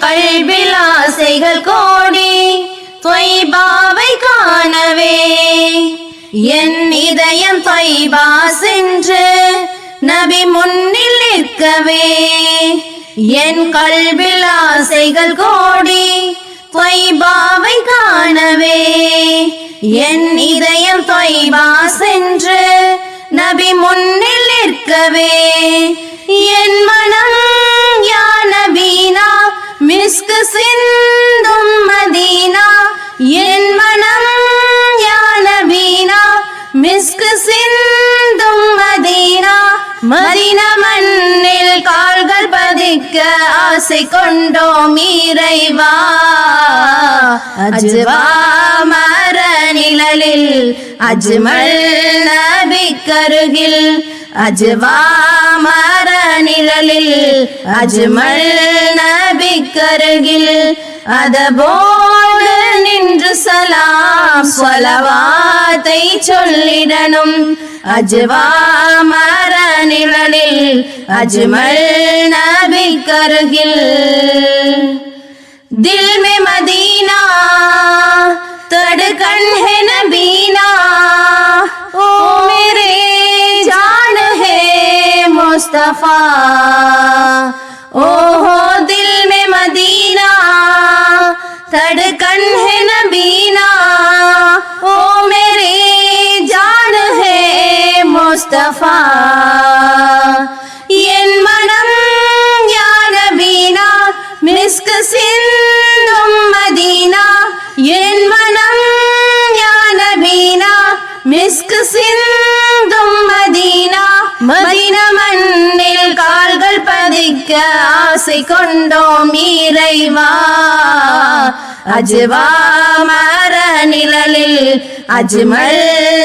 என் கல்வில் ஆசைகள் கோடி தொய்பாவை காணவே. என் இதயம் தொய்பா சென்று நபி முன்னில் நிற்கவே. என் கல்வில் ஆசைகள் கோடி தொய்பாவை காணவே. என் இதயம் தொய்பா சென்று நபி முன்னில் நிற்கவே. என் மன மிஸ்கு சிந்தும் மதீனா என் மனம் யான வீணா. மிஸ்கு சிந்தும் மதீனா மதீன மண்ணில் கால்கள் பதிக்க ஆசை கொண்டோம் இறைவா. அஜ்வா மர நிழலில் அஜ்மல் நபிக்கருகில் அஜ்வா மர നിഴലിൽ അജ്മൽ നബിക്കരകിൽ അതബോട് நின்று சலாம் சொலவாத்தை சொல்லிடனும் அஜ்வாமர நிழலில் அஜ்மல் நபிக்கருகில் தில் மே மதீனா தடுக்கண் ஹே நபீனா ஓ மேரே ஜான் ஹே முஸ்தஃபா முஸ்தபா என் மனம் ஞான வீணா மிஸ்கு சிந்தும் மதீனா. என் மனம் ஞான வீணா மிஸ்கு சிந்தும் மதீனா. மதீன மண்ணில் கால்கள் பதிக்க ஆசை கொண்டோம் இறைவா. அஜ்வா மர நிழலில் அஜ்மல்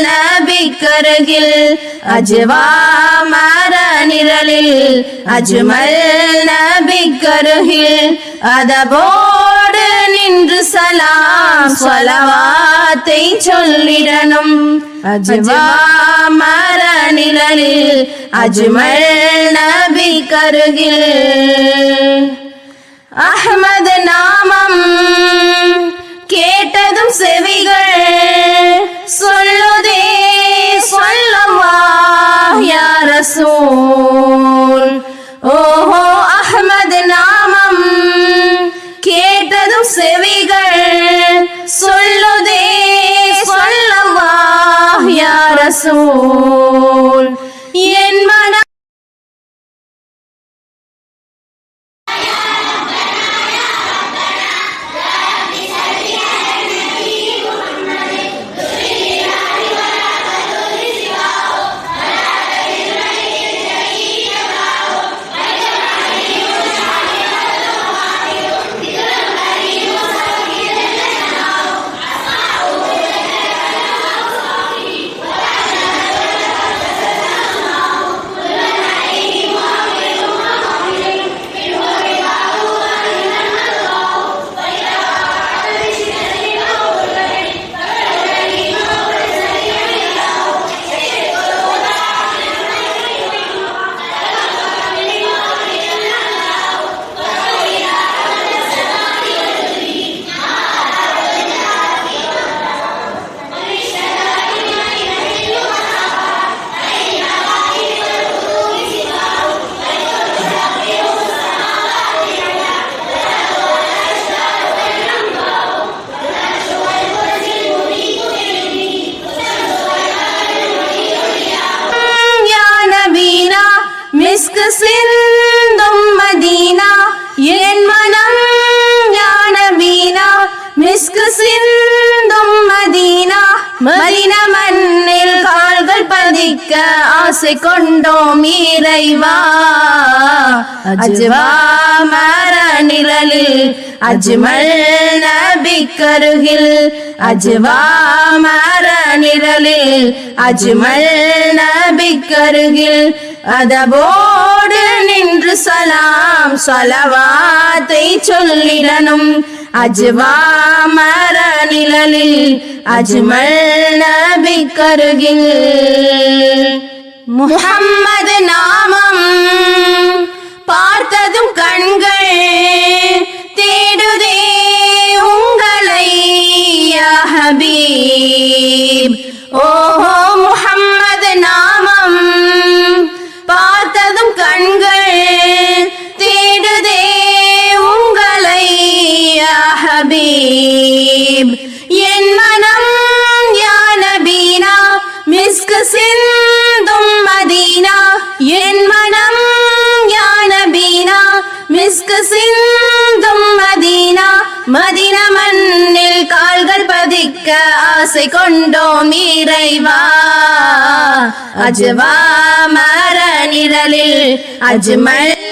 நபி கருகில் அஜ்வா மர நிழலில் அஜ்மல் நபி கருகில் அதபோடு நின்று சலாம் சொலவாத்தை சொல்லிடணும். அஜ்வா மர நிழலில் அஜ்மல் நபி கருகில் அஹ்மது நாமம். கேட்டதும் செவிகள் சொல்லுதே சொல்லவா யா ரசூல்? ஓஹோ அஹ்மது நாமம். கேட்டதும் செவிகள் சொல்லுதே சொல்லவா யா ரசூல்? மதின மண்ணில் கால்கள் பதிக்க ஆசை கொண்டோம் இறைவா. அஜ்வா மர நிழலில் அஜ்மல் நபிக்கருகில். அஜ்வா மர நிழலில் அஜ்மல் நபிக்கருகில். அதபோடு நின்று சலாம் சொலவாத்தை അജ്വാമര നിഴലിൽ അജ്മൽ നബിക്കരുകിൽ മുഹമ്മദ് നാമം പാർത്തതും കൺകൾ ஹபீப் என் மனம் யா நபீனா மிஸ்கு சிந்தும் மதீனா. என் மனம் யா நபீனா மிஸ்கு சிந்தும் மதீனா. மதின மண்ணில் கால்கள் பதிக்க ஆசை கொண்டோம் இறைவா. அஜ்வா மர நிழலில் அஜ்மல்